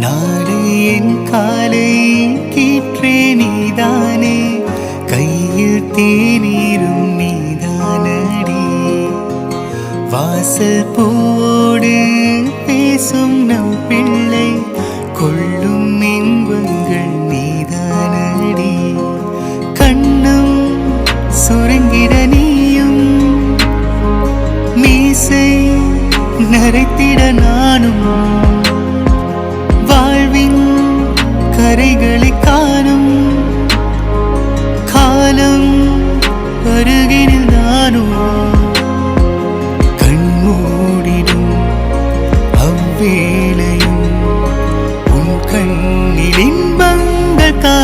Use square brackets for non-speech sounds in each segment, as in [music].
நாளை என் காலை கீற்றே நீதானே. கையில் தேநீரும் நீதானடி. வாசல் போடு பேசும் நம் பிள்ளை. கொள்ளும் இன்பங்கள் நீதானடி. கண்ணும் சுருங்கிட நீயும். மீசை நரைத்திட நானும்.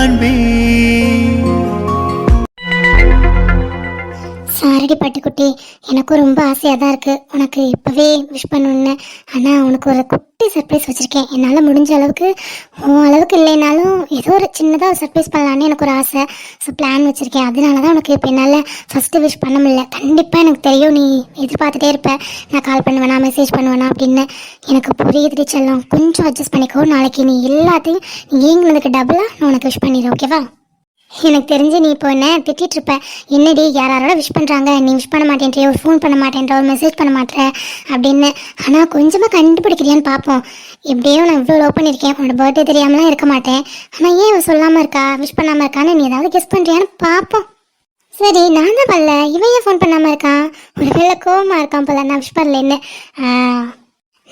இன்பங்கள் சாரடி பட்டுக்குட்டி எனக்கும் ரொம்ப ஆசையாக தான் இருக்குது உனக்கு இப்போவே விஷ் பண்ணணுன்னு ஆனால் உனக்கு ஒரு குட்டி சர்ப்ரைஸ் வச்சுருக்கேன். என்னால் முடிஞ்ச அளவுக்கு உன் அளவுக்கு இல்லைனாலும் ஏதோ ஒரு சின்னதாக ஒரு சர்ப்ரைஸ் பண்ணலான்னு எனக்கு ஒரு ஆசை. ஸோ பிளான் வச்சுருக்கேன். அதனால தான் உனக்கு இப்போ என்னால் ஃபஸ்ட்டு விஷ் பண்ண முடியல. கண்டிப்பாக எனக்கு தெரியும். நீ எதிர்பார்த்துட்டே இருப்ப. நான் கால் பண்ணுவேனா மெசேஜ் பண்ணுவேனா அப்படின்னு. எனக்கு புரியுது செல்லும். கொஞ்சம் அட்ஜஸ்ட் பண்ணிக்கோ. நாளைக்கு நீ எல்லாத்தையும் நீ ஏங்கினதுக்கு டபுளாக நான் உனக்கு விஷ் பண்ணிடுறேன் ஓகேவா எனக்கு தெரிஞ்சு நீ இப்போ என்ன திட்டிகிட்டு இருப்ப? என்னடி யாராரோட விஷ் பண்ணுறாங்க நீ விஷ் பண்ண மாட்டேன்ற ஒரு ஃபோன் பண்ண மாட்டேன்ற? ஒரு மெசேஜ் பண்ண மாட்டேற? அப்படின்னு. ஆனால் கொஞ்சமாக கண்டுபிடிக்கிறியான்னு பார்ப்போம் எப்படியோ நான் இவ்வளோ லவ் பண்ணியிருக்கேன் உன்னோட பர்த்டே தெரியாமலாம் இருக்க மாட்டேன். ஆனால் ஏன் இவன் சொல்லாமல் இருக்கா? விஷ் பண்ணாமல் இருக்கான்னு நீ ஏதாவது கெஸ் பண்ணுறியான்னு பார்ப்போம் சரி நான் தான் பண்ணல. இவன் ஏன் ஃபோன் பண்ணாமல் இருக்கான்? ஒரு வேளை கோவமாக இருக்கான் போல. நான் விஷ் பண்ணலன்னு.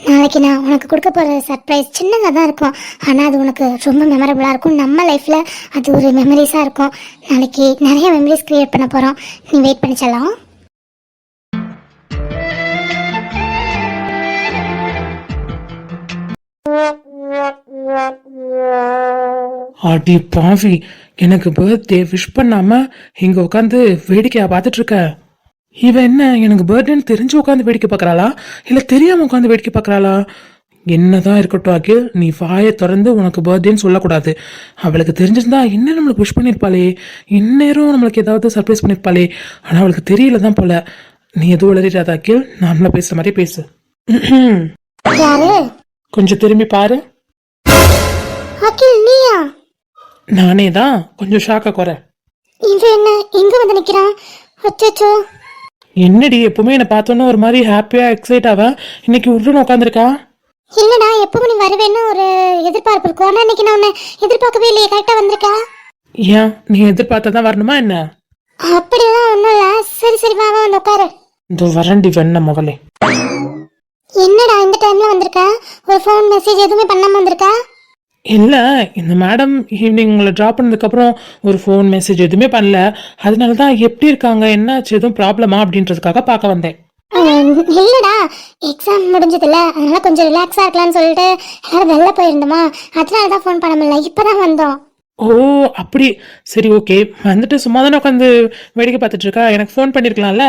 நாளைக்கு நான் உனக்கு கொடுக்க போகிற சர்ப்ரைஸ் சின்னதாக தான் இருக்கும். ஆனால் அது உனக்கு ரொம்ப மெமரபுளாக இருக்கும். நம்ம லைஃப்பில் அது ஒரு மெமரிஸாக இருக்கும். நாளைக்கு நிறைய மெமரிஸ் க்ரியேட் பண்ண போகிறோம் நீ வெயிட் பண்ணிச்சலாம் அடி பாவி எனக்கு பர்த்டே விஷ் பண்ணாமல் இங்கே உட்காந்து வேடிக்கையாக பார்த்துட்ருக்கேன் இருக்க இவ என்ன எனக்கு பர்த்டேன்னு தெரிஞ்சு உட்காந்து வேடிக்கை பார்க்கறாளா? இல்ல தெரியாம உட்காந்து வேடிக்கை பார்க்கறாளா? என்னதான் இருக்கட்டும் அகில் நீ வாயை திறந்து உனக்கு பர்த்டேன்னு சொல்லக்கூடாது. அவளுக்கு தெரிஞ்சிருந்தா என்ன நம்மளுக்கு விஷ் பண்ணிருப்பாளே. இந்நேரம் நம்மளுக்கு ஏதாவது சர்ப்ரைஸ் பண்ணிருப்பாளே. ஆனா அவளுக்கு தெரியல தான் போல. நீ எதுவும் உளறிடாத அகில். நார்மலா பேசுற மாதிரி பேசு. கொஞ்சம் திரும்பி பாரு. அகில் நீயா? நானே தான் கொஞ்சம் ஷாக்கா குறை. இவன் என்ன எங்கே வந்து நிற்கிறான் அச்சோ என்னடி எப்பவுமே என்னை பார்த்தோன்னே ஒரு மாதிரி ஹாப்பியா எக்ஸைட் ஆவ இன்னைக்கு உருன்னு உட்காந்துருக்கா இல்லைடா எப்பவும் நீ வருவேன்னு ஒரு எதிர்பார்ப்பு இருக்கும் ஆனால் இன்னைக்கு நான் உன்னை எதிர்பார்க்கவே இல்லையே கரெக்டாக வந்திருக்கா? ஏன் நீ எதிர்பார்த்ததான் வரணுமா என்ன? அப்படிலாம் ஒன்றும் இல்லை. சரி சரி வா வா வந்து உட்காரு. இந்த வரண்டி வெண்ண முதலே என்னடா இந்த டைம்ல வந்திருக்க? ஒரு ஃபோன் மெசேஜ் எதுவுமே பண்ணாம வந்திருக்க? இல்ல இந்த மேடம் ஈவினிங் உங்களை ட்ராப் பண்ணதுக்கு அப்புறம் ஒரு ஃபோன் மெசேஜ் எதுவுமே பண்ணல. அதனால தான் எப்படி இருக்காங்க என்னாச்சு எதுவும் ப்ராப்ளமா அப்படின்றதுக்காக பார்க்க வந்தேன். இல்லடா எக்ஸாம் முடிஞ்சதுல அதனால கொஞ்சம் ரிலாக்ஸா இருக்கலாம்னு சொல்லிட்டு எல்லாரும் வெளில போயிருந்தோமா. அதனால தான் ஃபோன் பண்ண முடியல. இப்பதான் வந்தோம். ஓ அப்படி. சரி ஓகே வந்துட்டு சும்மா தானே உட்காந்து வேடிக்கை பார்த்துட்டு இருக்கா? எனக்கு ஃபோன் பண்ணிருக்கலாம்ல?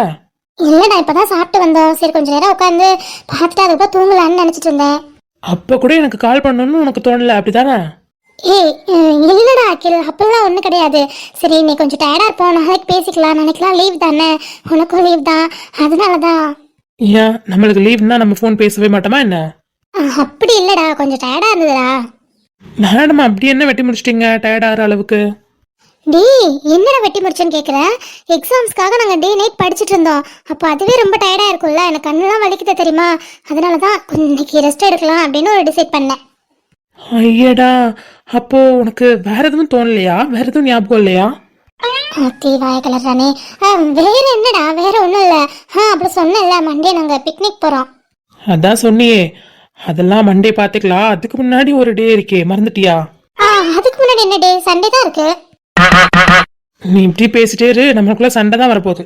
இல்லடா இப்பதான் சாப்பிட்டு வந்தோம். சரி கொஞ்ச நேரம் உட்காந்து பார்த்துட்டு அதுக்கப்புறம் தூங்கலாம்னு நினைச்சிட்டு இருந்தேன். அப்ப கூட எனக்கு கால் பண்ணணும்னு உனக்கு தோணல அப்படிதானே ஏய் இல்லடா அகில் அப்படிலாம் ஒன்றும் கிடையாது. சரி நீ கொஞ்சம் டயர்டா இருப்போம் நாளைக்கு பேசிக்கலாம் நாளைக்கெல்லாம் லீவ் தானே? உனக்கும் லீவ் தான் அதனால தான் ஏன்? நம்மளுக்கு லீவ்னா நம்ம ஃபோன் பேசவே மாட்டோமா என்ன? அப்படி இல்லடா கொஞ்சம் டயர்டா இருந்ததுடா. மேடம் அப்படி என்ன வெட்டி முடிச்சிட்டீங்க டயர்ட் ஆகிற அளவுக்கு? டேய் என்னடா வெட்டி முடிச்சேன்னு கேட்குற எக்ஸாம்ஸ்க்காக நாங்கள் டே நைட் படிச்சுட்டு இருந்தோம். அப்போ அதுவே ரொம்ப டயர்டாக இருக்கும்ல. எனக்கு கண்ணெல்லாம் வலிக்குது தெரியுமா? அதனால தான் இன்னைக்கு ரெஸ்ட் எடுக்கலாம் அப்படின்னு ஒரு டிசைட் பண்ணேன். ஐயடா அப்போ உனக்கு வேற எதுவும் தோணலையா? வேற எதுவும் ஞாபகம் இல்லையா? ஆத்தி வாய கலர்றானே. வேற என்னடா? வேற ஒன்றும் இல்லை. ஆ அப்புறம் சொன்னேன்ல மண்டே நாங்கள் பிக்னிக் போகிறோம் அதான் சொன்னியே. அதெல்லாம் மண்டே பாத்துக்கலாம். அதுக்கு முன்னாடி ஒரு டே இருக்கே. மறந்துட்டியா? ஆ அதுக்கு முன்னாடி என்ன டே சண்டே தான் இருக்கு. நீ இப்படி பேசிட்டே இரு நம்மளுக்குள்ள சண்டை தான் வரப்போகுது.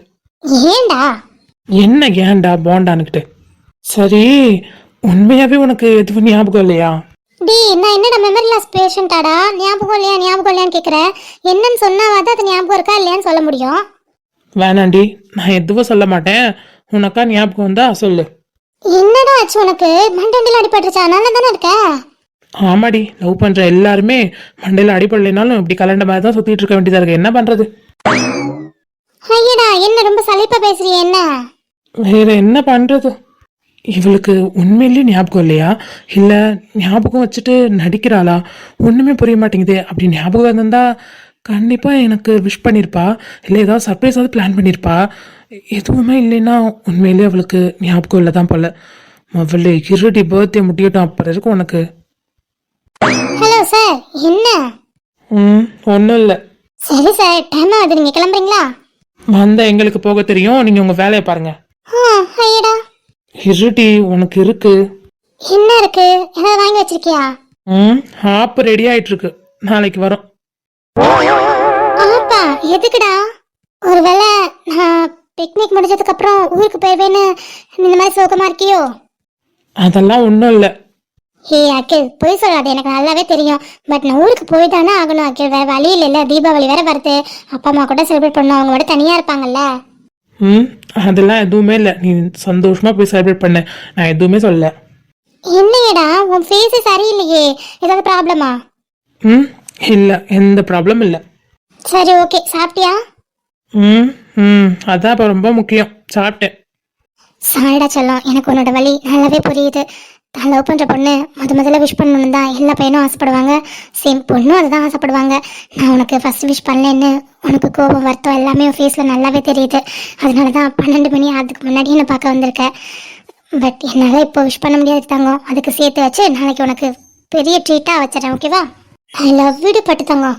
ஏன்டா என்ன ஏன்டா போண்டான்னுக்கிட்டு? சரி உண்மையாவே உனக்கு எதுவும் ஞாபகம் இல்லையா? டேய் நான் என்னடா மெமரி லாஸ் பேஷண்டாடா ஞாபகம் இல்லையா? ஞாபகம் இல்லையான்னு கேட்குறேன் என்னன்னு சொன்னாவாதான் அது ஞாபகம் இருக்கா இல்லையான்னு சொல்ல முடியும். வேணாண்டி நான் எதுவும் சொல்ல மாட்டேன். உனக்கா ஞாபகம் வந்தா சொல்லு. என்னடா ஆச்சு உனக்கு? மண்டண்டில் அடிபட்டுருச்சா? நல்லா தானே இருக்க? ஆமாடி லவ் பண்ற எல்லாருமே மண்டையில அடிப்படலைனாலும் இப்படி கலண்ட மாதிரி தான் சுத்திட்டு இருக்க வேண்டியதா இருக்கு. என்ன பண்றது? ஐயடா என்ன ரொம்ப சலிப்பா பேசுறிய என்ன? வேற என்ன பண்றது? இவளுக்கு உண்மையிலேயே ஞாபகம் இல்லையா? இல்ல ஞாபகம் வச்சுட்டு நடிக்கிறாளா? ஒண்ணுமே புரிய மாட்டேங்குதே. அப்படி ஞாபகம் இருந்தா கண்டிப்பா எனக்கு விஷ் பண்ணியிருப்பா இல்லை ஏதாவது சர்ப்ரைஸ் ஆகுது பிளான் பண்ணியிருப்பா எதுவுமே இல்லைன்னா உண்மையிலேயே அவளுக்கு ஞாபகம் இல்லை தான் போல. முதல்ல இருடி பர்த்டே முடியட்டும் அப்புறம் இருக்கும் உனக்கு. என்ன? ம் ஒன்றும் இல்லை. சரி சார் டைம் ஆகுது. நீங்க கிளம்புறீங்களா? வந்த எங்களுக்கு போக தெரியும். நீங்க உங்க வேலையை பாருங்க. ஆ ஐயடா. இருடி உனக்கு இருக்கு. என்ன இருக்கு? ஏதாவது வாங்கி வச்சிருக்கியா? ம் ஆப் ரெடி ஆயிட்டு இருக்கு நாளைக்கு வரும். ஆப்பா எதுக்குடா? ஒருவேளை நான் பிக்னிக் முடிஞ்சதுக்கு அப்புறம் ஊருக்கு போய்வேன்னு இந்த மாதிரி சோகமா இருக்கியோ? அதெல்லாம் ஒன்றும் இல்லை. ஹே அகில் பொய் சொல்லாது எனக்கு நல்லாவே தெரியும். பட் நான் ஊருக்கு போய் தானே ஆகணும் அகில். வேற வழி இல்லைல்ல தீபாவளி வேற வருது. அப்பா அம்மா கூட செலிப்ரேட் பண்ணணும். அவங்க மட்டும் தனியா இருப்பாங்கல்ல. ம் அதெல்லாம் எதுவுமே இல்லை. நீ சந்தோஷமா போய் செலிப்ரேட் பண்ணு. நான் எதுவுமே சொல்லல. என்னையடா? உன் ஃபேஸ் சரியில்லையே. ஏதாவது ப்ராப்ளமா ம் இல்லை. எந்த ப்ராப்ளம் இல்லை. சரி ஓகே சாப்பிட்டியா? ம் ம். அதான் இப்போ ரொம்ப முக்கியம். சாப்பிட்டேன். சாரிடா செல்லம். எனக்கு உன்னோட வழி நல்லாவே புரியுது. தான் லவ் பண்ணுற பொண்ணு முத முதல்ல விஷ் பண்ணணும் தான் எல்லா பையனும் ஆசைப்படுவாங்க. சேம் பொண்ணும் அதுதான் ஆசைப்படுவாங்க. நான் உனக்கு ஃபர்ஸ்ட் விஷ் பண்ணலன்னு உனக்கு கோபம் வருத்தம் எல்லாமே உன் ஃபேஸில் நல்லாவே தெரியுது. அதனால தான் பன்னெண்டு மணி அதுக்கு முன்னாடி நான் பார்க்க வந்திருக்கேன் பட் என்னால் இப்போ விஷ் பண்ண முடியாது தங்கம். அதுக்கு சேர்த்து வச்சு நாளைக்கு உனக்கு பெரிய ட்ரீட்டாக வச்சிடறேன் ஓகேவா ஐ லவ் வீடு பட்டு தங்கம்.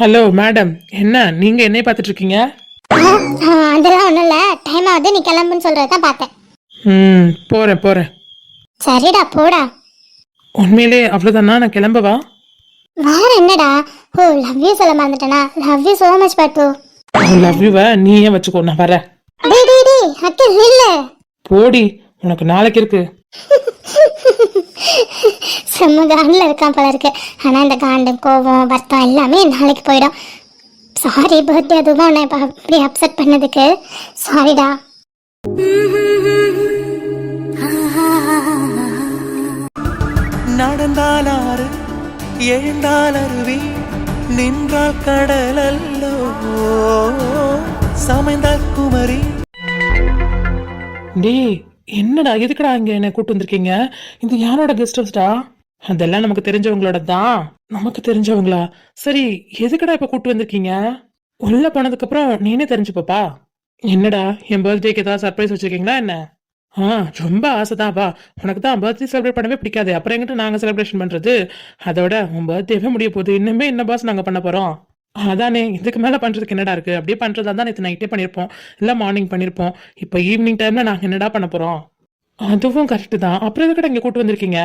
ஹலோ மேடம் என்ன நீங்கள் என்னைய பார்த்துட்டு இருக்கீங்க அதெல்லாம் ஒன்றும் இல்லை. டைம் ஆகுது நீ கிளம்புன்னு சொல்கிறது தான் பார்த்தேன். ம் போகிறேன் போகிறேன் சரிடா போடா. உண்மையிலே அவ்வளோதானா நான் கிளம்பவா வேற என்னடா? ஓ லவ் யூ சொல்ல மறந்துட்டேனா? லவ் யூ சோ மச் பட்டு லவ் யூவை நீயே வச்சுக்கோ நான் வரேன். டேய் டேய் டேய் அக்கில் இல்ல. போடி உனக்கு நாளைக்கு இருக்கு. [laughs] செம்ம காண்டில் இருக்கான் போல இருக்கு. ஆனால் இந்த காண்டு கோபம் வருத்தம் எல்லாமே நாளைக்கு போயிடும். சாரி பர்த்டே அதுவும் உன்னை இப்ப அப்படி அப்செட் பண்ணதுக்கு. சாரிடா நடந்தால் ஆறு எழுந்தால் அருவி நின்றால் கடல் அல்லோ சமைந்தால் குமரி. டேய் என்னடா எதுக்குடா இங்க என்ன கூட்டு வந்திருக்கீங்க? இது யாரோட கெஸ்ட் ஹவுஸ்டா அதெல்லாம் நமக்கு தெரிஞ்சவங்களோட தான் நமக்கு தெரிஞ்சவங்களா? சரி எதுக்குடா இப்ப கூட்டு வந்திருக்கீங்க? உள்ள போனதுக்கு அப்புறம் நீனே தெரிஞ்சுப்பப்பா. என்னடா என் பர்த்டேக்கு ஏதாவது சர்ப்ரைஸ் வச்சிருக்கீங்களா என்ன? ஆ ரொம்ப ஆசைதான்ப்பா உனக்கு தான் பர்த்டே செலிப்ரேட் பண்ணவே பிடிக்காது. அப்புறம் எங்கிட்ட நாங்க செலிப்ரேஷன் பண்றது? அதோட உன் பர்த்டேவே முடிய போகுது. இன்னுமே என்ன பாஸ் நாங்க பண்ண போறோம்? அதானே இதுக்கு மேல பண்றதுக்கு என்னடா இருக்கு? அப்படியே பண்றதா தான் நேற்று நைட்டே பண்ணிருப்போம். இல்ல மார்னிங் பண்ணிருப்போம். இப்போ ஈவினிங் டைம்ல நாங்க என்னடா பண்ண போறோம்? அதுவும் கரெக்ட் தான். அப்புறம் எதுக்கடா இங்க கூட்டு வந்திருக்கீங்க?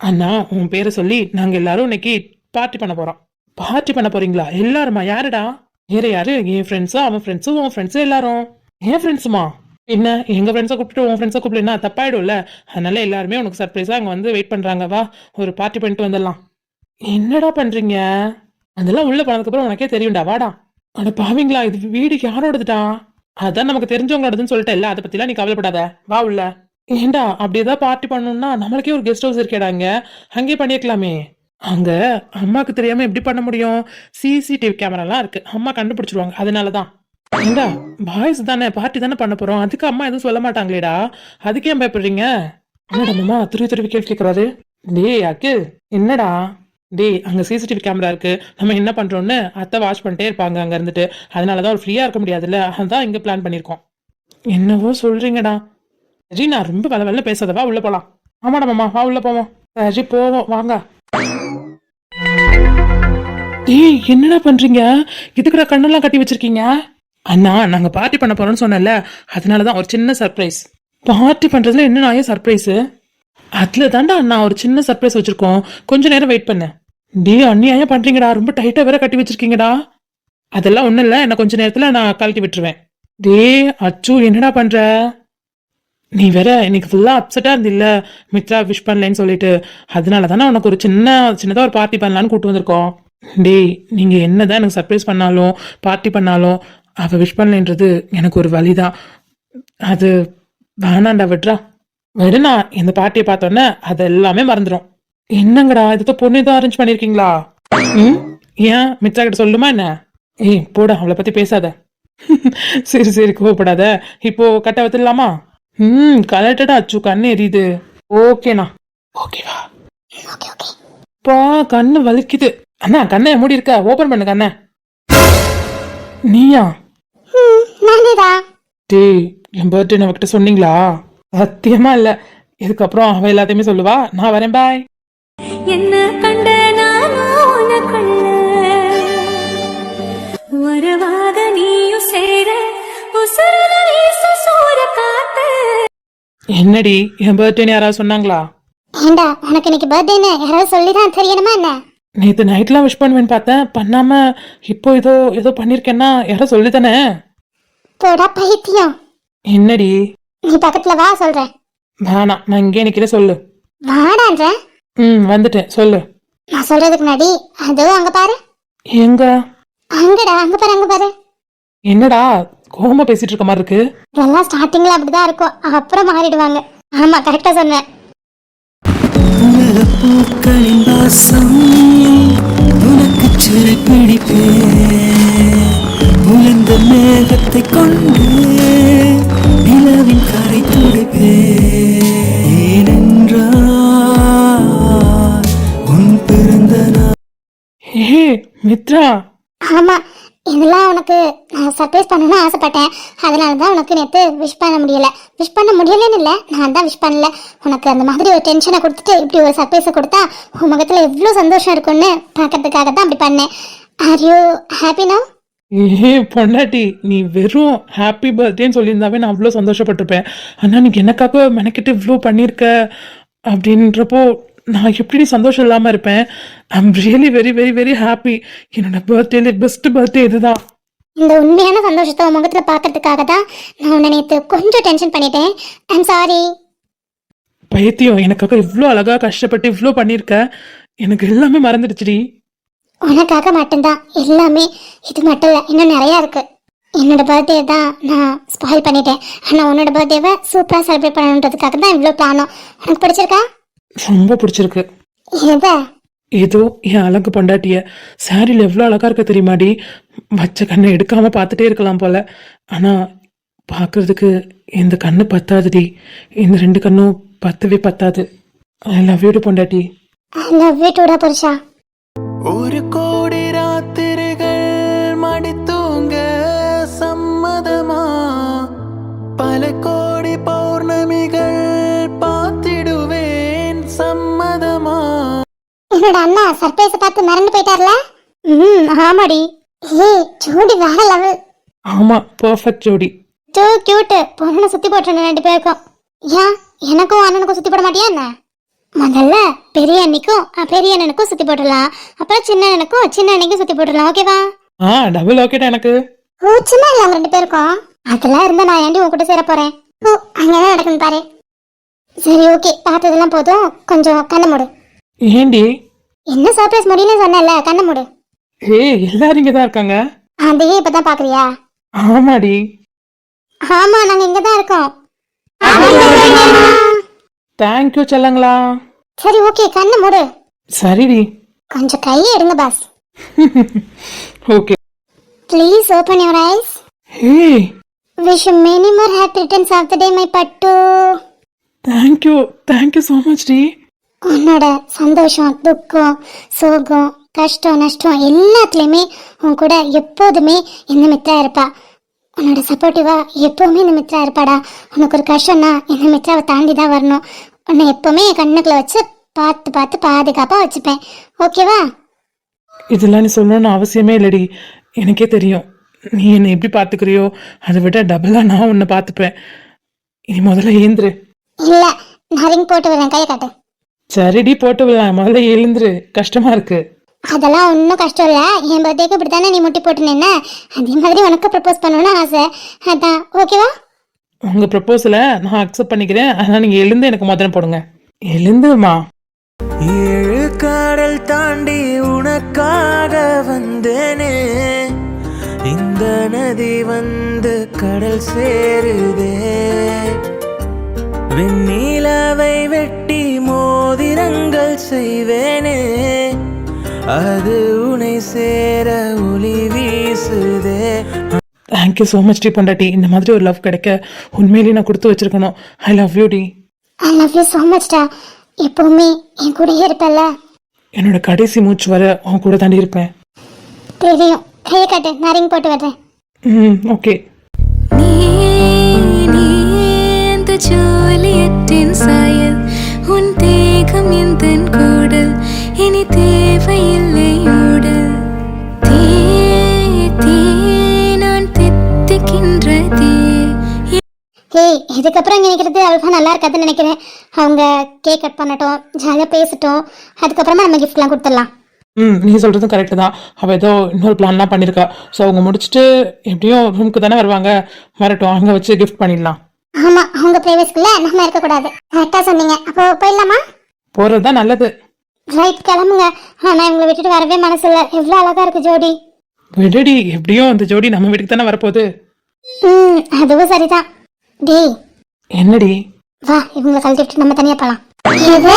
அண்ணா உன் பேரை சொல்லி நாங்கள் எல்லாரும் இன்னைக்கு பார்ட்டி பண்ண போகிறோம் பார்ட்டி பண்ண போறீங்களா? எல்லாருமா? யாருடா? வேற யாரு? என் ஃப்ரெண்ட்ஸும் அவன் ஃப்ரெண்ட்ஸும் உன் ஃப்ரெண்ட்ஸும் எல்லாரும். என் ஃப்ரெண்ட்ஸுமா என்ன? எங்க ஃப்ரெண்ட்ஸை கூப்பிட்டு உன் ஃப்ரெண்ட்ஸை கூப்பிடுனா தப்பாயிடும்ல? அதனால எல்லாருமே உனக்கு சர்ப்ரைஸாக அங்கே வந்து வெயிட் பண்ணுறாங்க வா ஒரு பார்ட்டி பண்ணிட்டு வந்துடலாம். என்னடா பண்ணுறீங்க அதெல்லாம் உள்ள போனதுக்கப்புறம் உனக்கே தெரியும்டா. வாடா. அட பாவீங்களா இது வீடு யாரோடதுடா? அதான் நமக்கு தெரிஞ்சவங்களோடதுன்னு சொல்லிட்டேல்ல அதை பற்றிலாம் நீ கவலைப்படாத. வா உள்ள. ஏண்டா அப்படி ஏதாவது பார்ட்டி பண்ணணும்னா நம்மளுக்கே ஒரு கெஸ்ட் ஹவுஸ் இருக்கேடாங்க அங்கேயே பண்ணியிருக்கலாமே அங்க அம்மாக்கு தெரியாம எப்படி பண்ண முடியும்? சிசிடிவி கேமராலாம் இருக்கு. அம்மா கண்டுபிடிச்சிருவாங்க. அதனாலதான். ஏண்டா பாய்ஸ் தானே பார்ட்டி தானே பண்ண போறோம். அதுக்கு அம்மா எதுவும் சொல்ல மாட்டாங்களேடா. அதுக்கே ஏன் பயப்படுறீங்க? என்னடா அம்மா திருவி திருவி கேள்வி கேட்கறாரு டேய் அக்கு என்னடா? டேய் அங்கே சிசிடிவி கேமரா இருக்கு. நம்ம என்ன பண்றோம்னு அத்தை வாஷ் பண்ணிட்டே இருப்பாங்க அங்க இருந்துட்டு. அதனாலதான் ஒரு ஃப்ரீயா இருக்க முடியாதுல்ல. அதான் இங்க பிளான் பண்ணியிருக்கோம் என்னவோ சொல்றீங்கடா. சரி நான் ரொம்ப வெல வெள்ள பேசாதவா உள்ள போலாம். ஆமாடா மாமா வா உள்ள போவோம். சரி போவோம் வாங்க. டேய் என்னடா பண்றீங்க? இதுக்குடா கண்ணெல்லாம் கட்டி வச்சிருக்கீங்க? அண்ணா நாங்க பார்ட்டி பண்ண போறோம்னு சொன்னேன்ல. அதனாலதான் ஒரு சின்ன சர்ப்ரைஸ் பார்ட்டி பண்றதுல என்ன நாயே சர்ப்ரைஸ் அதுல தாண்டா அண்ணா ஒரு சின்ன சர்ப்ரைஸ் வச்சிருக்கோம். கொஞ்ச நேரம் வெயிட் பண்ணு. டேய் அந்நியாயம் பண்றீங்கடா. ரொம்ப டைட்டா வேற கட்டி வச்சிருக்கீங்கடா. அதெல்லாம் ஒண்ணும் இல்ல. என்ன கொஞ்ச நேரத்துல நான் கழட்டி விட்டுருவேன். டேய் அச்சு என்னடா பண்ற? நீ வேற இன்னைக்கு ஃபுல்லாக அப்செட்டாக இருந்தில்ல மித்ரா விஷ் பண்ணலன்னு சொல்லிட்டு. அதனால தானே உனக்கு ஒரு சின்ன சின்னதாக ஒரு பார்ட்டி பண்ணலான்னு கூப்பிட்டு வந்திருக்கோம். டேய் நீங்க என்னதான் எனக்கு சர்ப்ரைஸ் பண்ணாலும் பார்ட்டி பண்ணாலும் அவள் விஷ் பண்ணலன்றது எனக்கு ஒரு வழிதான். அது வேணாண்டா விட்றா. விடுனா இந்த பார்ட்டியை பார்த்தோன்னே அது எல்லாமே மறந்துடும் என்னங்கடா இதுக்கு பொண்ணு தான் அரேஞ்ச் பண்ணியிருக்கீங்களா ம்? ஏன்? மித்ரா கிட்ட சொல்லுமா என்ன? ஏய் போடா அவளை பற்றி பேசாத. [laughs] சரி சரி கோவப்படாத. இப்போ கட்ட வத்துடலாமா ம் கலட்டடா அச்சு கண்ணு எரியுது. ஓகேண்ணா. ஓகேவா? Okay okay. பா கண்ணு வலிக்குது. அண்ணா கண்ணை மூடி இருக்க. ஓபன் பண்ணு கண்ணை. நீயா? டேய் என் பர்த்டே அவகிட்ட சொன்னீங்களா? சத்தியமா இல்ல. இதுக்கப்புறம் அவ எல்லாத்தையுமே சொல்லுவா. நான் வரேன் பாய். என்ன கண்ட வரவாக நீயும் சேர உசுரத வீச என்னடி என் பர்த்டேன்னு யாராவது சொன்னாங்களா? ஏண்டா உனக்கு இன்னைக்கு பர்த்டேன்னு யாராவது சொல்லி தான் தெரியணுமா என்ன? நேற்று நைட்லாம் விஷ் பண்ணுவேன்னு பார்த்தேன். பண்ணாம இப்போ ஏதோ ஏதோ பண்ணிருக்கேன்னா யாரோ சொல்லித்தானே போடா பைத்தியம். என்னடி? நீ பக்கத்துல வா சொல்றேன். வேணாம் நான் இங்கே நிக்கிறேன் சொல்லு. வாடான்ற? ம் வந்துட்டேன் சொல்லு. நான் சொல்றதுக்கு முன்னாடி அதோ அங்க பாரு. எங்க? அங்கடா அங்க பாரு அங்க பாரு. என்னடா? கோவமா பேசிட்டு இருக்க மாதிரி இருக்கு. இதெல்லாம் ஸ்டார்டிங்ல அப்படிதான் இருக்கும். அப்புறம் மாறிடுவாங்க. ஆமா கரெக்டா சொன்னேன். பூக்களின் வாசம் உனக்கு சிறை பிடிப்பேன். உலர்ந்த மேகத்தை கொண்டு நிலவின் கரை துடைப்பேன். ஏனென்றால் உன் பிறந்த நாள். ஏ மித்ரா. ஆமா இதெல்லாம் உனக்கு நான் சர்ப்ரைஸ் பண்ணணும்னு ஆசைப்பட்டேன். அதனால தான் உனக்கு நேற்று விஷ் பண்ண முடியல. விஷ் பண்ண முடியலன்னு இல்லை நான் தான் விஷ் பண்ணல. உனக்கு அந்த மாதிரி ஒரு டென்ஷனை கொடுத்துட்டு இப்படி ஒரு சர்ப்ரைஸை கொடுத்தா உன் முகத்தில் எவ்வளோ சந்தோஷம் இருக்கும்னு பார்க்கறதுக்காக தான் அப்படி பண்ணேன். ஆர் யூ ஹாப்பி நோ ஏ பொண்டாட்டி நீ வெறும் ஹாப்பி பர்த்டேன்னு சொல்லியிருந்தாவே நான் அவ்வளோ சந்தோஷப்பட்டிருப்பேன். ஆனால் நீ எனக்காக மெனக்கிட்டு இவ்வளோ பண்ணியிருக்க அப்படின்றப்போ நான் எப்படி சந்தோஷம் இல்லாமல் இருப்பேன்? I am really very very very happy என்னோட பர்த்டேல பெஸ்ட் பர்த்டே இதுதான். இந்த உண்மையான சந்தோஷத்தை உன் முகத்தில் பார்க்கறதுக்காக தான் நான் உன்னை நேற்று கொஞ்சம் டென்ஷன் பண்ணிட்டேன். ஐம் சாரி பைத்தியம் எனக்காக இவ்வளோ அழகாக கஷ்டப்பட்டு இவ்வளோ பண்ணியிருக்க எனக்கு எல்லாமே மறந்துடுச்சுடி. உனக்காக மட்டும்தான். எல்லாமே. இது மட்டும் இல்லை இன்னும் நிறையா இருக்கு. என்னோட பர்த்டே தான் நான் ஸ்பாயில் பண்ணிட்டேன். ஆனால் உன்னோட பர்த்டேவை சூப்பராக செலிப்ரேட் பண்ணணுன்றதுக்காக தான் இவ்வளோ பிளானும் உனக்கு பிடிச்சிருக்கா? ரொம்ப பிடிச்சிருக்கு. ஏதோ என் அழகு பொண்டாட்டிய. சாரியில் எவ்வளோ அழகா இருக்க தெரியுமாடி? வச்ச கண்ணை எடுக்காம பார்த்துட்டே இருக்கலாம் போல. ஆனா பார்க்கறதுக்கு இந்த கண்ணு பத்தாதுடி. இந்த ரெண்டு கண்ணும் பத்தவே பத்தாது. ஐ லவ் யூ பொண்டாட்டி. ஐ லவ் யூ டூடா புருஷா. ஒரு கோடி ராத்திரிகள் மடித்தூங்க சம்மதமா? பல கோடி என்னோட அண்ணா சர்ப்ரைஸை பார்த்து மறந்து போயிட்டார்ல? ம் ஆமாடி. ஏய் ஜோடி வேற லெவல் ஆமா பர்ஃபெக்ட் ஜோடி. டூ கியூட்டு பொண்ணு சுத்தி போட்டுருந்தேன் ரெண்டு பேருக்கும். ஏன்? எனக்கும் அண்ணனுக்கும் சுத்தி போட மாட்டியா என்ன? முதல்ல பெரிய அண்ணிக்கும் பெரிய அண்ணனுக்கும் சுத்தி போட்டுடலாம். அப்புறம் சின்ன அண்ணனுக்கும் சின்ன அண்ணிக்கும் சுத்தி போட்டுடலாம் ஓகேவா ஆ டபுள் ஓகேடா எனக்கு. ஓ சும்மா இல்லை ரெண்டு பேருக்கும்? அதெல்லாம் இருந்தா நான் ஏண்டி உன் கூட சேர போறேன்? ஓ அங்கதான் நடக்குது பாரு. சரி ஓகே பார்த்ததெல்லாம் போதும். கொஞ்சம் கண்ணை மூடு. ஏண்டி என்ன சர்ப்ரைஸ் முடியும்னு சொன்னேன்ல கண்ணை மூடு. ஏய் எல்லாரும் இங்கே தான் இருக்காங்க. அதையே இப்பதான் பாக்குறியா ஆமாடி. ஆமா நாங்க இங்க தான் இருக்கோம் தேங்க்யூ செல்லங்களா. சரி ஓகே கண்ணை மூடு. சரிடி. கொஞ்சம் கையை எடுங்க boss okay please open your eyes ஏய். Wish many more happy returns of the day my பட்டு thank you thank you so much D உன்னோட சந்தோஷம் துக்கம் சோகம் கஷ்டம் நஷ்டம் எல்லாத்துலேயுமே உன் கூட எப்போதுமே இந்த மித்ரா இருப்பா. உன்னோட சப்போர்ட்டிவா எப்பவுமே இந்த மித்ரா இருப்பாடா. உனக்கு ஒரு கஷ்டம்னா இந்த மித்ராவை தாண்டி தான் வரணும். உன்னை எப்பவுமே என் கண்ணுக்குள்ள வச்சு பார்த்து பார்த்து பாதுகாப்பாக வச்சுப்பேன். ஓகேவா இதெல்லாம் நீ சொல்லணும்னு அவசியமே இல்லடி. எனக்கே தெரியும். நீ என்னை எப்படி பார்த்துக்கிறியோ அதை விட டபுளாக நான் உன்னை பார்த்துப்பேன். இனி முதல்ல ஏந்திரு. இல்லை நான் ரிங் போட்டு வரேன் கையை காட்டு. சரிடி போட்டு விடலாம். முதல்ல எழுந்துரு. கஷ்டமா இருக்கு. அதெல்லாம் ஒன்றும் கஷ்டம் இல்லை. என் பர்த்டேக்கு இப்படி தானே நீ முட்டி போட்டு நின்ன அதே மாதிரி உனக்கு ப்ரப்போஸ் பண்ணணும்னு ஆசை. அதான். ஓகேவா உங்க ப்ரப்போசலை நான் அக்செப்ட் பண்ணிக்கிறேன். ஆனால் நீங்கள் எழுந்து எனக்கு முதல்ல போடுங்க. எழுந்துமா ஏழு கடல் தாண்டி உனக்காக வந்தேனே. இந்த நதி வந்து கடல் சேருதே. வெண்ணிலவை வெட்டி மோதிரங்கள் செய்வேனே. அது உனை சேர ஒளி வீசுதே. தேங்க்யூ ஸோ மச் டி பொண்டாட்டி. இந்த மாதிரி ஒரு லவ் கிடைக்க உண்மையிலேயே நான் கொடுத்து வச்சிருக்கணும். ஐ லவ் யூ டி. ஐ லவ் யூ ஸோ மச்டா எப்பவுமே என் கூடயே இருப்பல்ல. என்னோட கடைசி மூச்சு வர உன் கூட தாண்டி இருப்பேன். தெரியும். கையை காட்டு. நான் ரிங் போட்டு வர்றேன். ம் ஓகே ஜூலியட்டின் சாயல் உன் தேகம் எந்த கூடல் இனி தேவையில்லை ஊடல். தீ தீ நான் தித்திக்கின்ற தீ. ஏய் இதுக்கப்புறம் இங்கே நிற்கிறது அவ்வளோ நல்லா இருக்காதுன்னு நினைக்கிறேன். அவங்க கேக் கட் பண்ணட்டும் ஜாலியாக பேசட்டும். அதுக்கப்புறமா நம்ம கிஃப்ட்லாம் கொடுத்துடலாம். ம் நீ சொல்கிறதும் கரெக்டு தான். அவள் ஏதோ இன்னொரு பிளான்லாம் பண்ணியிருக்கா ஸோ அவங்க முடிச்சுட்டு எப்படியும் ரூமுக்கு தானே வருவாங்க. வரட்டும் அங்கே வச்சு கிஃப்ட் பண்ணிடலாம். ஆமாம் அவங்க ப்ரைவேஸ்க்குள்ள நம்ம இருக்கக்கூடாது. கரெக்டாக சொன்னீங்க. அப்போ போயிடலாமா? போகிறது தான் நல்லது. ரைட் கிளம்புங்க. ஆனால் இவங்களை விட்டுட்டு வரவே மனசு இல்லை எவ்வளோ அழகா இருக்கு ஜோடி. விடுடி எப்படியும் அந்த ஜோடி நம்ம வீட்டுக்கு தானே வரப்போகுது. ம் அதுவும் சரிதான். டேய். என்னடி? வா இவங்களை கழட்டிட்டு நம்ம தனியா போலாம். எது?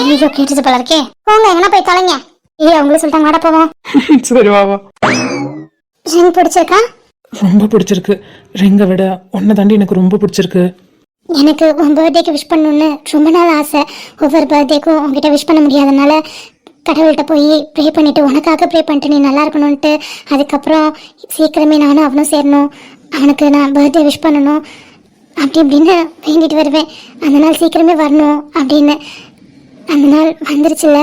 ஐயோ கேட்டுச்சு போல இருக்கே. போங்க எங்கன்னா போய் தொலைங்க. ஏய் அவங்களே சொல்லிட்டாங்க வாட போவோம். [laughs] சரி வா வா. ரிங் பிடிச்சிருக்கா? ரொம்ப பிடிச்சிருக்கு. ரிங்கை விட உன்னை தாண்டி எனக்கு ரொம்ப பிடிச்சிருக்கு. எனக்கு உன் பர்த்டேக்கு விஷ் பண்ணணும்னு ரொம்ப நாள் ஆசை. ஒவ்வொரு பர்த்டேக்கும் உங்ககிட்ட விஷ் பண்ண முடியாதனால கடவுள்கிட்ட போய் ப்ரே பண்ணிவிட்டு உனக்காக ப்ரே பண்ணிட்டு நீ நல்லா இருக்கணும்ன்ட்டு அதுக்கப்புறம் சீக்கிரமே நானும் அவனும் சேரணும். அவனுக்கு நான் பர்த்டே விஷ் பண்ணணும். அப்படி இப்படின்னு வேண்டிட்டு வருவேன். அந்த நாள் சீக்கிரமே வரணும் அப்படின்னு. அந்த நாள் வந்துருச்சுல.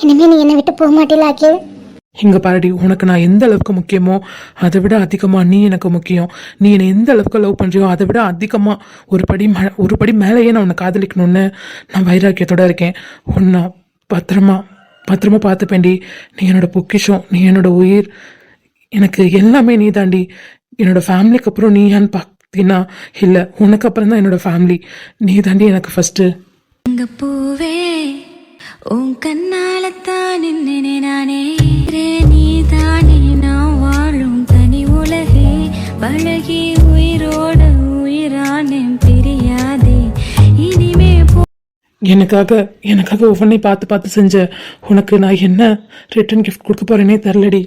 இனிமேல் நீ என்னை விட்டு போக மாட்டேலாக்கே இங்கே பாருடி உனக்கு நான் எந்த அளவுக்கு முக்கியமோ அதை விட அதிகமாக நீ எனக்கு முக்கியம். நீ என்னை எந்த அளவுக்கு லவ் பண்ணுறியோ அதை விட அதிகமாக ஒரு படி மே ஒரு படி மேலேயே நான் உன்னை காதலிக்கணும்னு நான் வைராக்கியத்தோட இருக்கேன். உன்னை பத்திரமா பத்திரமா பார்த்துப்பேன்டி. நீ என்னோட பொக்கிஷம் நீ என்னோட உயிர். எனக்கு எல்லாமே நீ தாண்டி என்னோட ஃபேமிலிக்கு அப்புறம் நீ பார்த்தீங்கன்னா இல்லை உனக்கு அப்புறம் தான் என்னோட ஃபேமிலி நீ தாண்டி எனக்கு ஃபஸ்ட்டு அங்க பூவே உன் கண்ணால தான் நின்னே நானே. பழகி உயிரோட உயிரானேன் பிரியாதே. இனிமே போ எனக்காக எனக்காக ஒவ்வொன்றையும் பார்த்து பார்த்து செஞ்ச உனக்கு நான் என்ன ரிட்டர்ன் கிஃப்ட் கொடுக்க போறேனே தெரிலடி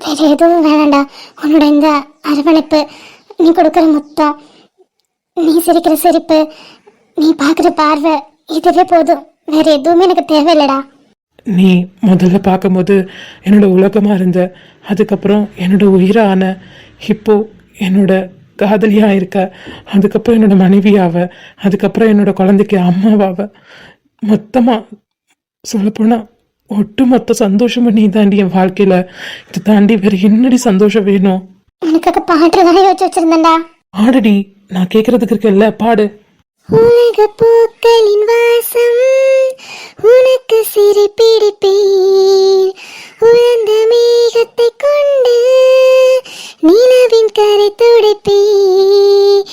வேற எதுவும் வேணாண்டா உன்னோட இந்த அரவணைப்பு நீ கொடுக்குற முத்தம் நீ சிரிக்கிற சிரிப்பு நீ பார்க்குற பார்வை இதுவே போதும். வேற எதுவுமே எனக்கு தேவையில்லடா. நீ முதல்ல பார்க்கும்போது என்னோட உலகமா இருந்த அதுக்கப்புறம் என்னோட உயிரா ஆன இப்போ என்னோட காதலியா இருக்க அதுக்கப்புறம் என்னோட மனைவியாவ அதுக்கப்புறம் என்னோட குழந்தைக்கு அம்மாவாவ. மொத்தமா சொல்லப்போனா ஒட்டுமொத்த சந்தோஷமும் நீ தாண்டி என் வாழ்க்கையில. இது தாண்டி வேற என்னடி சந்தோஷம் வேணும்? உனக்காக பாட்டு தான் யோசிச்சு வச்சிருந்தேன்டா. ஆடடி நான் கேட்கறதுக்கு இருக்கல்ல பாடு. உலக பூக்களின் வாசம் உனக்கு சிறை பிடிப்பேன் உழந்த மேகத்தை கொண்டு நிலவின் கரை துடைப்பேன்.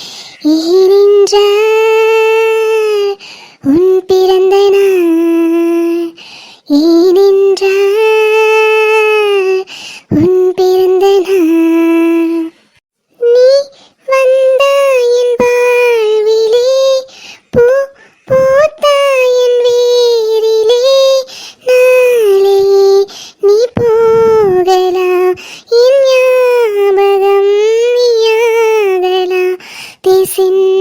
ஏனென்றால் உன் பிறந்த நாள் ஏனென்றால் உன் பிறந்த தேசென்ற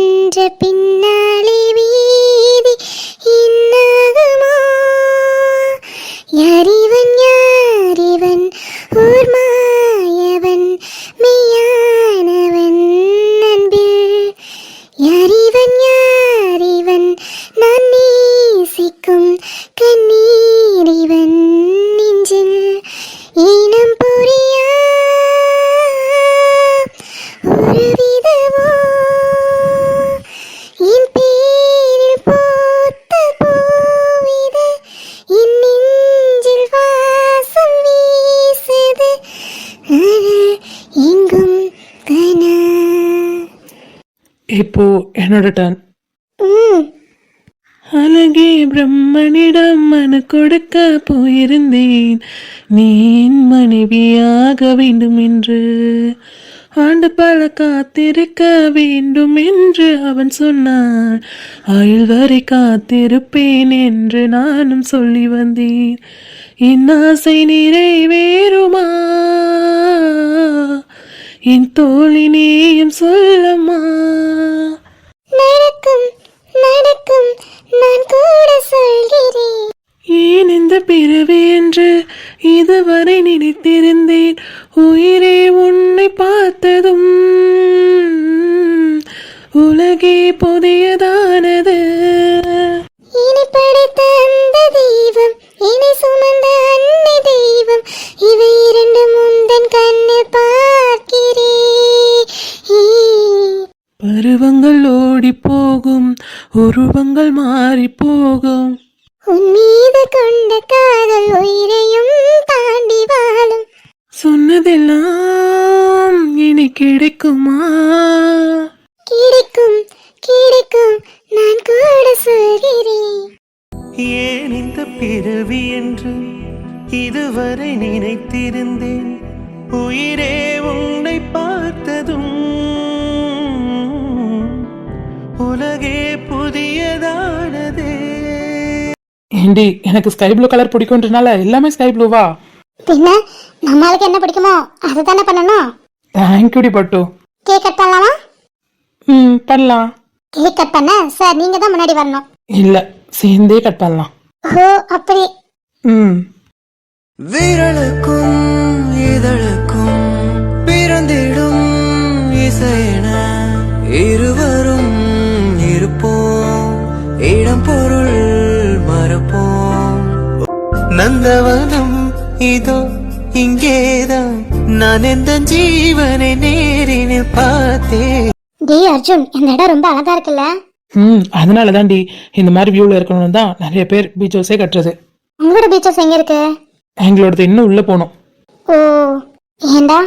மனு போயிருந்தேன். நீ என் மனைவியாக வேண்டும் என்று. ஆண்டு பல காத்திருக்க வேண்டும் என்று அவன் சொன்னான். ஆயுள் வரை காத்திருப்பேன் என்று நானும் சொல்லி வந்தேன். இன்னாசை நிறைவேறுமா? என் தோழி நேயம் சொல்லம்மா? நடக்கும் நடக்கும் நான் கூட சொல்கிறேன். ஏன் இந்த பிறவி என்று இதுவரை நினைத்திருந்தேன்? உயிரே உன்னை பார்த்ததும் உலகே புதியதானது. இனி படைத்த அந்த தெய்வம் இனி சுமந்த அன்னை தெய்வம் இவை இரண்டு முந்தன் கண்ணில் பருவங்கள் ஓடி போகும் உருவங்கள் மாறி போகும் உன் மீது கொண்ட காதல் உயிரையும் தாண்டி வாழும். சொன்னதெல்லாம் இனி கிடைக்குமா? கிடைக்கும் கிடைக்கும் நான் கூட சொல்கிறேன். ஏன் இந்த பிறவி என்று இதுவரை நினைத்திருந்தேன்? உயிரே உன்னை பார்த்ததும் உலகே புதியதானதே. ஏண்டி எனக்கு ஸ்கை ப்ளூ கலர் பிடிக்கும்ன்றனால எல்லாமே ஸ்கை ப்ளூவா பின்ன நம்மளுக்கு என்ன பிடிக்குமோ அதுதானே பண்ணணும்? தேங்க்யூடி பட்டு. கேக் கட் பண்ணலாமா? ம் பண்ணலாம். கேக் கட் பண்ண? சார் நீங்க தான் முன்னாடி வரணும். இல்லை சேர்ந்தே கட் பண்ணலாம். ஓ அப்படி. ம். விரலுக்கும் இதழுக்கும் பிறந்திடும் இசையென இருவரும் இருப்போம். இடம் பொருள் மறப்போம் நந்தவனம் இதோ இங்கேதான். நான் எந்த ஜீவனை நேரினில் பார்த்தேன். டி அர்ஜுன் இந்த இடம் ரொம்ப அழகா இருக்குல்ல? ம் அதனால தாண்டி இந்த மாதிரி வியூவில் இருக்கணும்னு தான் நிறைய பேர் பீச் ஹவுஸே கட்டுறது. உங்களோட பீச்சஸ் எங்க இருக்கு? எங்களோடது இன்னும் உள்ளே போகணும். ஓ ஏண்டா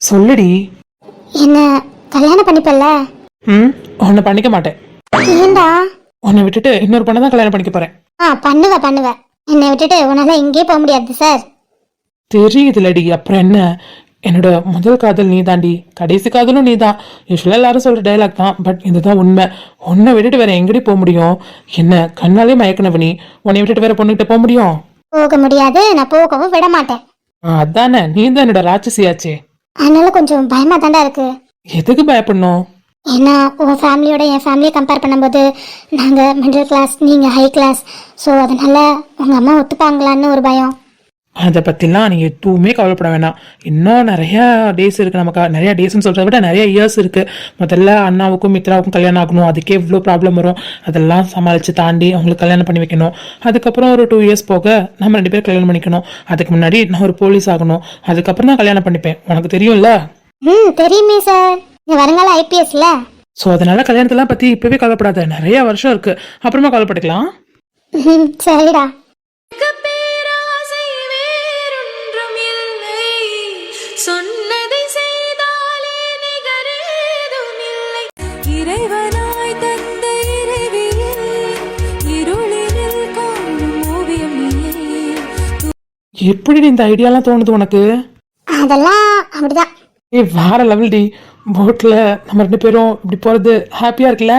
சொல்லுடி. என்ன கல்யாணம் பண்ணிப்பல்ல? ம் உன்னை பண்ணிக்க மாட்டேன். ஏண்டா உன்னை விட்டுட்டு இன்னொரு பொண்ணை தான் கல்யாணம் பண்ணிக்க போகிறேன் ஆ பண்ணுவ பண்ணுவ. என்னை விட்டுட்டு உன்னால எங்கேயும் போக முடியாது சார். தெரியுதுலடி அப்புறம் என்ன? என்னோட முதல் காதல் நீ தாண்டி கடைசி காதலும் நீ தான் யூஸ்வலாக எல்லாரும் சொல்கிற டைலாக் தான் பட் இதுதான் உண்மை. உன்னை விட்டுட்டு வேற எங்கடி போக முடியும்? என்ன கண்ணாலே மயக்கினவ நீ உன்னை விட்டுட்டு வேற பொண்ணுகிட்ட போக முடியும்? போக முடியாது நான் போகவும் விட மாட்டேன். ஆ, அதானே நீ தான் என்னோட ராட்சசியாச்சே. அதனால கொஞ்சம் பயமா தாண்டா இருக்கு. எதுக்கு பயப்படணும்? ஏன்னா உன் ஃபேமிலியோட என் ஃபேமிலியை கம்பேர் பண்ணும்போது நாங்கள் மிடில் கிளாஸ் நீங்கள் ஹை கிளாஸ் ஸோ அதனால உங்கள் அம்மா ஒத்துப்பாங்களான்னு ஒரு பயம். அதை பற்றிலாம் நீ எதுவுமே கவலைப்பட வேணாம். இன்னும் நிறைய டேஸ் இருக்குது நமக்கு. நிறைய டேஸ்னு சொல்கிறத விட நிறைய இயர்ஸ் இருக்குது முதல்ல அண்ணாவுக்கும் மித்ராவுக்கும் கல்யாணம் ஆகணும். அதுக்கே இவ்வளோ ப்ராப்ளம் வரும். அதெல்லாம் சமாளித்து தாண்டி அவங்களுக்கு கல்யாணம் பண்ணி வைக்கணும். அதுக்கப்புறம் ஒரு டூ இயர்ஸ் போக நம்ம ரெண்டு பேரும் கல்யாணம் பண்ணிக்கணும். அதுக்கு முன்னாடி நான் ஒரு போலீஸ் ஆகணும். அதுக்கப்புறம் தான் கல்யாணம் பண்ணிப்பேன். உனக்கு தெரியும்ல? ம் தெரியுமே சார் இந்த வருங்கால ஐபிஎஸ்ல ஸோ அதனால கல்யாணத்தெல்லாம் பற்றி இப்போவே கவலைப்படாத. நிறைய வருஷம் இருக்குது அப்புறமா கவலைப்பட்டுக்கலாம். ம் சரிடா. சொன்னதை செய்தாலே நிகரேதும் இல்லை. இறைவனாய் தந்த இறைவியே இருளினில் காணும் ஓவியம் நீயே. எப்படி இந்த ஐடியாலாம் தோணுது உனக்கு? அதெல்லாம் அப்படிதான். ஏய் வேற லெவல் டி. போட்டில் நம்ம ரெண்டு பேரும் இப்படி போகிறது ஹாப்பியாக இருக்குல்ல?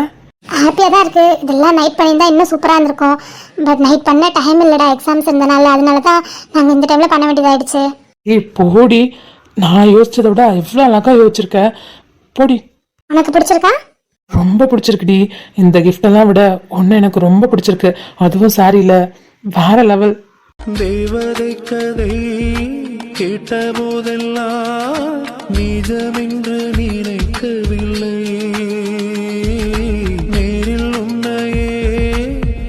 ஹாப்பியாக தான் இருக்குது இதெல்லாம் நைட் பண்ணியிருந்தா இன்னும் சூப்பராக இருந்திருக்கும். பட் நைட் பண்ண டைம் இல்லைடா எக்ஸாம்ஸ் இருந்தனால. அதனால தான் நாங்கள் இந்த டைமில் பண்ண வேண்டியதாயிடுச்சு. ஏய் போடி. நான் யோசிச்சதை விட எவ்வளோ அழகா யோசிச்சிருக்க. போடி. உனக்கு பிடிச்சிருக்கா? ரொம்ப பிடிச்சிருக்குடி இந்த கிஃப்டெல்லாம் விட ஒன்று எனக்கு ரொம்ப பிடிச்சிருக்கு. அதுவும் சாரியில் வேற லெவல். தேவதை கதை கேட்ட போதெல்லாம் நிஜமென்று நினைக்கவில்லை நேரில் உன்னையே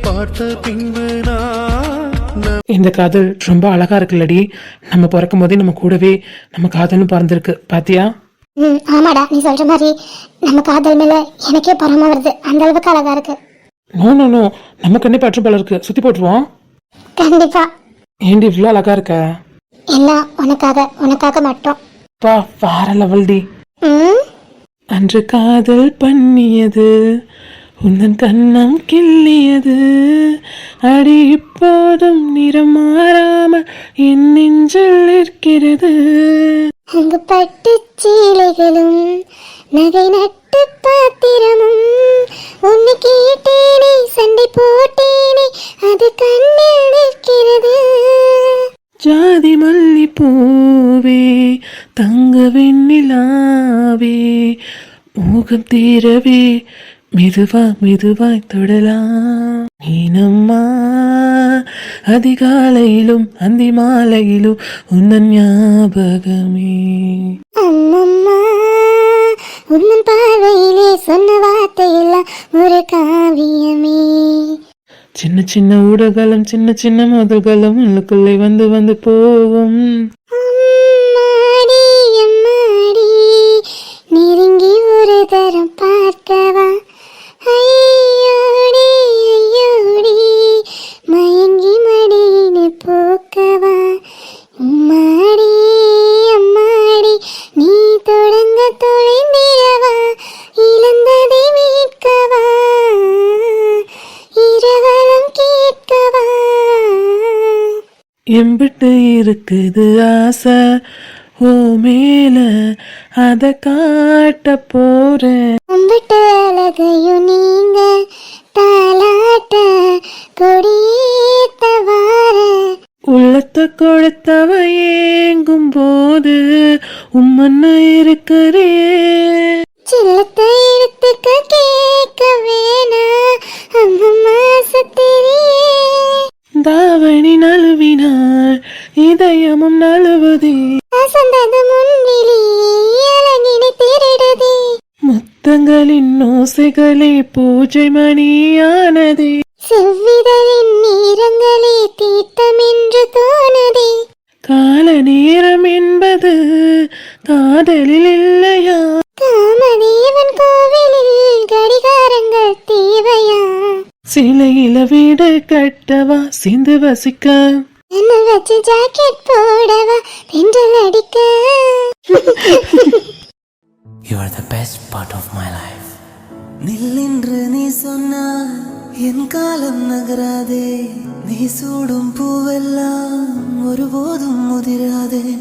பார்த்த பின்பு நான் இந்த காதல் ரொம்ப அழகா இருக்குல்லடி. நம்ம பிறக்கும் போதே நம்ம கூடவே நம்ம காதலும் பிறந்திருக்கு. பாத்தியா? ம் ஆமாடா நீ சொல்கிற மாதிரி நம்ம காதல் மேலே எனக்கே பொறாம வருது. அந்த அளவுக்கு அழகாக இருக்கு. நோ நோ நோ நம்ம கண்டிப்பா பற்று போல இருக்கு. சுத்தி போட்டுருவோம். கண்டிப்பாக ஏண்டி இவ்வளோ அழகா இருக்க? எல்லாம் உனக்காக உனக்காக மட்டும். பா வேற லெவல் டி அன்று காதல் பண்ணியது உந்தன் கண்ணம் கிள்ளியது. அடி இப்போதும் நிறம் மாறாமல் என் நெஞ்சில் இருக்கிறது அங்கு பட்டு சீலைகளும் நகை நட்டு பாத்திரமும் உன்னை கேட்டேனே மோகம் தீரவே மெதுவா மெதுவாய் தொடலாம். நீனம்மா அதிகாலையிலும் அந்தி மாலையிலும் உன்னன் ஞாபகமே. அம்மம்மா உன்னன் பார்வையிலே சொன்ன வார்த்தையெல்லாம் ஒரு காவியமே. சின்ன சின்ன ஊடகளும் சின்ன சின்ன முதல்களும் உள்ளுக்குள்ளே வந்து வந்து போகும். தரம் பார்க்கவா? ஐயோடி ஐயோடி மயங்கி மடியினை போக்கவா? அம்மாடி அம்மாடி நீ தொடங்க தொலைந்திரவா இழந்ததை மீட்கவா? இரவலம் கேட்கவா? எம்பிட்டு இருக்குது ஆசை ஓ மேலே அத காட்ட போறேன். கும்பிட்ட அழகையும் நீங்க தாலாட்ட கொடியேத்த வார உள்ளத்தை கொடுத்தவ ஏங்கும் போது உம்மன்னு இருக்கிறே சில்லத்தை எடுத்துக்க கேட்க வேணா அம்மம்மா சத்திரியே தாவணி நழுவினாள் இதயமும் நழுவுதே. முன்னிலே முத்தங்களின் ஓசைகளே பூஜை மணியானதே. செவ்விதழின் நேரங்களே தீர்த்தம் என்று தோணுதே கால நேரம் என்பது காதலில் இல்லையா? காமதேவன் கோவிலில் கடிகாரங்கள் தேவையா? சிலையில வீடு கட்டவா சிந்து வசிக்க? என்ன வச்சு ஜாக்கெட் போடவா தென்றல் அடிக்க? [laughs] You are the best part of my life நில்லென்று நீ சொன்னால் என் காலம் நகராதே. நீ சூடும் பூவெல்லாம் ஒருபோதும் முதிராதே